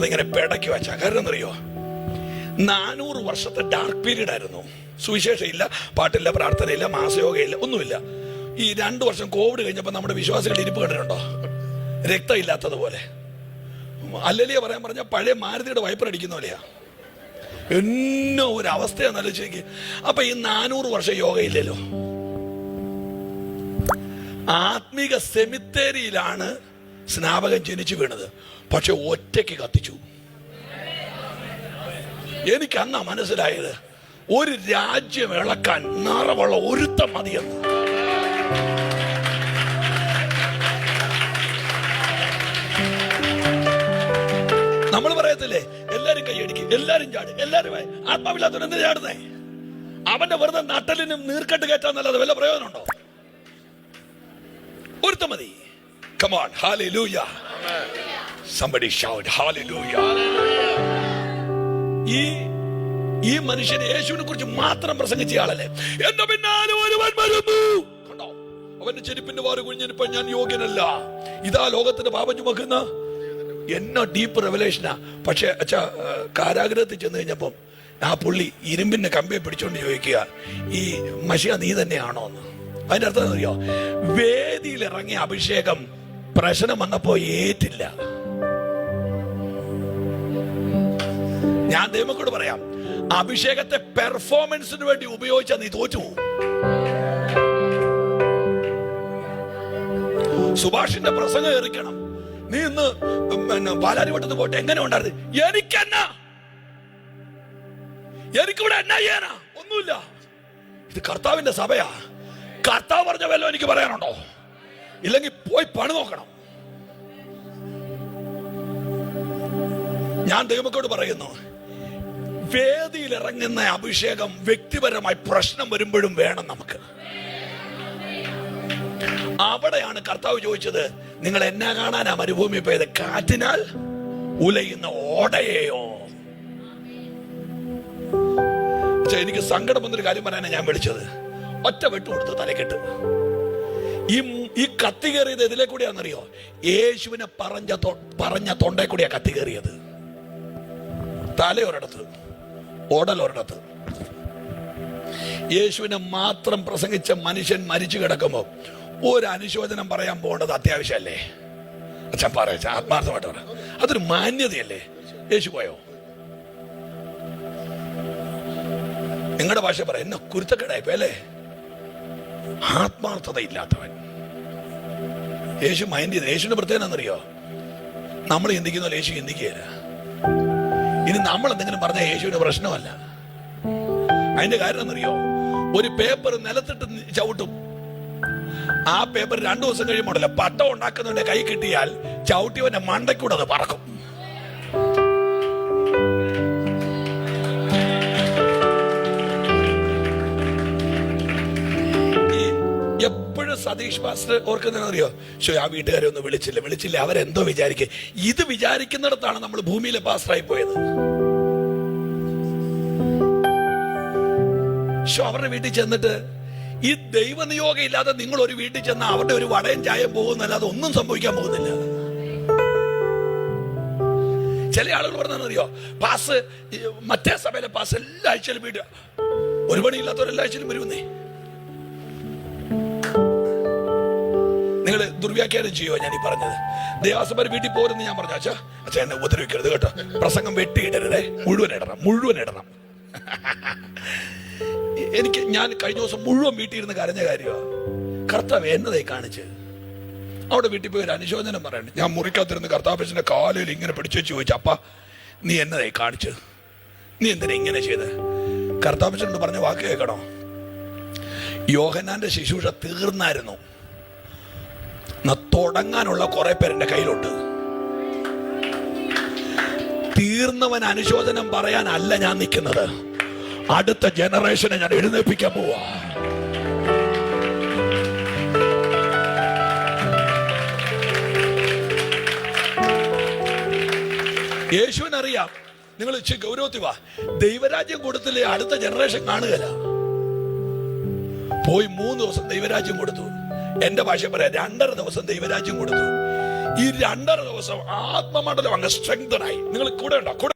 അതിങ്ങനെ പെടക്കി വെച്ച. കാരണം എന്നറിയോ നാനൂറ് വർഷത്തെ ഡാർക്ക് പീരീഡ് ആയിരുന്നു. സുവിശേഷം ഇല്ല പാട്ടില്ല പ്രാർത്ഥനയില്ല മാസയോഗയില്ല ഒന്നുമില്ല. ഈ രണ്ടു വർഷം കോവിഡ് കഴിഞ്ഞപ്പോൾ നമ്മുടെ വിശ്വാസികൾ ഇരിപ്പ് കണ്ടിട്ടുണ്ടോ? രക്തമില്ലാത്തതുപോലെ. അല്ലലിയ പറയാൻ പറഞ്ഞ പഴയ മാരുതിയുടെ വൈപ്പർ അടിക്കുന്ന പോലെയാ. എന്നോ ഒരു അവസ്ഥയാന്ന് ആലോചിക്ക് അപ്പൊ ഈ നാനൂറ് വർഷം യോഗയില്ലല്ലോ. ആത്മീക സെമിത്തേരിയിലാണ് സ്നാപകൻ ജനിച്ചു വീണത്. പക്ഷെ ഒറ്റയ്ക്ക് കത്തിച്ചു. എനിക്ക് അന്നാ മനസ്സിലായത് ഒരു രാജ്യം ഇളക്കാൻ നിറവുള്ള ഒരുത്തം മതിയെന്ന്. നമ്മൾ പറയത്തില്ലേ എല്ലാരും കൈയടിക്കും എല്ലാരും ചാടും എല്ലാരും ആത്മാവില്ലാത്തവൻ എന്തിനാ ചാടുന്നേ? അവന്റെ വെറുതെ നട്ടലിനും നീർക്കെട്ട് കയറ്റാന്നല്ലാതെ വല്ല പ്രയോജനമുണ്ടോ? ഒരുത്തം മതി. Come on Amen. somebody shout hallelujah. ഈ ഈ മനുഷ്യൻ യേശുവിനെ കുറിച്ച് മാത്രം പ്രസംഗിച്ച ആളല്ലേ? എന്റെ പിന്നാലെ ഒരുവൻ വരുന്നു. കണ്ടോ? അവന്റെ ചെരുപ്പിന്റെ വാറ് കുഞ്ഞിനിപ്പോ ഞാൻ യോഗ്യനല്ല. ഇതാ ലോകത്തിന്റെ പാപം ചുമക്കുന്ന എന്നോ ഡീപ്പ് റെവലേഷനാ പക്ഷെ അച്ഛാ കാരാഗ്രഹത്തിൽ ചെന്ന് കഴിഞ്ഞപ്പം ആ പുള്ളി ഇരുമ്പിന്റെ കമ്പിയെ പിടിച്ചോണ്ട് ചോദിക്കുക ഈ മഷിയ നീ തന്നെയാണോ? എന്ന്. അതിന്റെ അർത്ഥം അറിയോ വേദിയിൽ ഇറങ്ങിയ അഭിഷേകം പ്രശ്നം വന്നപ്പോ ഏറ്റില്ല. ഞാൻ ദൈവക്കോട് പറയാം അഭിഷേകത്തെ പെർഫോമൻസിന് വേണ്ടി ഉപയോഗിച്ചാൽ നീ തോറ്റു സുഭാഷിന്റെ പ്രസംഗം എറിക്കണം നീ ഇന്ന് പിന്നെ പാലാരിവട്ടത്ത് പോയിട്ട് എങ്ങനെ ഉണ്ടായിരുന്നു? എനിക്കെന്നാ? എനിക്കിവിടെ എന്നാ ചെയ്യാനാ? ഒന്നുമില്ല. ഇത് കർത്താവിന്റെ സഭയാ. കർത്താവ് പറഞ്ഞ വല്ലോ എനിക്ക് പറയാനുണ്ടോ? ഇല്ലെങ്കിൽ പോയി പണി നോക്കണം. ഞാൻ ദൈവക്കോട് പറയുന്നു വേദിയിൽ ഇറങ്ങുന്ന അഭിഷേകം വ്യക്തിപരമായി പ്രശ്നം വരുമ്പോഴും വേണം നമുക്ക്. അവിടെയാണ് കർത്താവ് ചോദിച്ചത് നിങ്ങൾ എന്നാ കാണാനാ മരുഭൂമി പോയത് കാറ്റിനാൽ ഉലയുന്ന ഓടയെയോ? എനിക്ക് സങ്കടം വന്നൊരു കാര്യം പറയാനാണ് ഞാൻ വിളിച്ചത്. ഒറ്റ വെട്ട് കൊടുത്ത് തലക്കെട്ട്. ഈ ഈ കത്തി കയറിയത് ഇതിലെ കൂടിയാണെന്നറിയോ? യേശുവിനെ പറഞ്ഞ പറഞ്ഞ തൊണ്ടേ കൂടിയാ കത്തി കയറിയത്. തല ഒരിടത്ത് ഓടൽ ഒരിടത്ത്. യേശുവിനെ മാത്രം പ്രസംഗിച്ച മനുഷ്യൻ മരിച്ചു കിടക്കുമ്പോൾ ഒരു അനുശോചനം പറയാൻ പോകേണ്ടത് അത്യാവശ്യമല്ലേ? അച്ഛൻ പറ ആത്മാർത്ഥമായിട്ട് പറ. അതൊരു മാന്യതയല്ലേ? യേശു പോയോ? നിങ്ങളുടെ ഭാഷ പറ. എന്നെ കുരുത്തക്കേടായിപ്പോ അല്ലേ ആത്മാർത്ഥത ഇല്ലാത്തവൻ യേശു മൈൻഡ് ചെയ്ത് യേശുവിന്റെ പ്രത്യേകത എന്നറിയോ നമ്മൾ ചിന്തിക്കുന്ന യേശു ചിന്തിക്കുകയില്ല. ഇനി നമ്മൾ എന്തെങ്കിലും പറഞ്ഞ യേശുവിന്റെ പ്രശ്നമല്ല. അതിന്റെ കാര്യം എന്നറിയോ ഒരു പേപ്പർ നിലത്തിട്ട് ചവിട്ടും. ആ പേപ്പർ രണ്ടു ദിവസം കഴിയുമ്പോഴല്ല പട്ടം ഉണ്ടാക്കുന്നവന്റെ കൈ കിട്ടിയാൽ ചവിട്ടിയവന്റെ മണ്ടയ്ക്കൂടെ അത് പറക്കും. സതീഷ് മാസ്റ്റർ ഓർക്കുന്നറിയോ ശോ ആ വീട്ടുകാരെ ഒന്നും വിളിച്ചില്ല വിളിച്ചില്ല. അവരെന്തോ വിചാരിക്കുക ഇത് വിചാരിക്കുന്നിടത്താണ് നമ്മൾ ഭൂമിയിലെ പാസ്റ്ററായി പോയത്. ശോ അവരുടെ വീട്ടിൽ ചെന്നിട്ട് ഈ ദൈവനിയോഗം ഇല്ലാതെ നിങ്ങൾ ഒരു വീട്ടിൽ ചെന്ന അവരുടെ ഒരു വടയും ചായം പോകുന്നല്ലാതെ ഒന്നും സംഭവിക്കാൻ പോകുന്നില്ല. ചില ആളുകൾ പറഞ്ഞറിയോ പാസ് മറ്റേ സഭയിലെ പാസ് എല്ലാ ആഴ്ചയിലും വീട് ഒരു പണിയില്ലാത്തവരെല്ലാ ആഴ്ചയിലും വരുന്നേ നിങ്ങൾ ദുർവ്യാഖ്യാനം ചെയ്യുമോ ഞാൻ ഈ പറഞ്ഞത്. ദേവാസഭ വീട്ടിൽ പോരെന്ന് ഞാൻ പറഞ്ഞു അച്ഛാ അച്ഛാ എന്നെ ഉപദ്രവിക്കരുത് കേട്ടോ. പ്രസംഗം വെട്ടിയിടരുതേ. മുഴുവൻ ഇടണം മുഴുവൻ ഇടണം. എനിക്ക് ഞാൻ കഴിഞ്ഞ ദിവസം മുഴുവൻ വീട്ടിൽ ഇരുന്ന് കരഞ്ഞ കാര്യമാണ് കർത്താവ് എന്നതായി കാണിച്ച്. അവിടെ വീട്ടിൽ പോയി ഒരു അനുശോചനം പറയണ്ട. ഞാൻ മുറിക്കാത്തിരുന്ന് കർത്താപ്പച്ചന്റെ കാലിൽ ഇങ്ങനെ പിടിച്ചു ചോദിച്ചു അപ്പ നീ എന്നതായി കാണിച്ച്? നീ എന്തിനാ ഇങ്ങനെ ചെയ്ത്? കർത്താപ്പച്ചനോട് പറഞ്ഞ വാക്ക് കേൾക്കണോ? യോഹനാന്റെ ശുശ്രൂഷ തീർന്നായിരുന്നു. തുടങ്ങാനുള്ള കുറെ പേരെ കയ്യിലുണ്ട്. തീർന്നവൻ അനുശോചനം പറയാനല്ല ഞാൻ നിൽക്കുന്നത്. അടുത്ത ജനറേഷനെ ഞാൻ എഴുന്നേൽപ്പിക്കാൻ പോവാ. യേശുവിനറിയാം നിങ്ങൾ ഗൗരവത്തിൽ വാ. ദൈവരാജ്യം കൊടുത്തില്ലേ അടുത്ത ജനറേഷൻ കാണുകയില്ല. പോയി മൂന്ന് ദിവസം ദൈവരാജ്യം കൊടുത്തു. എന്റെ ഭാഷ പറയാം രണ്ടര ദിവസം ദൈവരാജ്യം കൊടുത്തു. ഈ രണ്ടര ദിവസം ആത്മമണ്ഡലം അങ്ങ് സ്ട്രെങ്തനായി നിങ്ങൾ കൂടെ ഉണ്ടോ? കൂടെ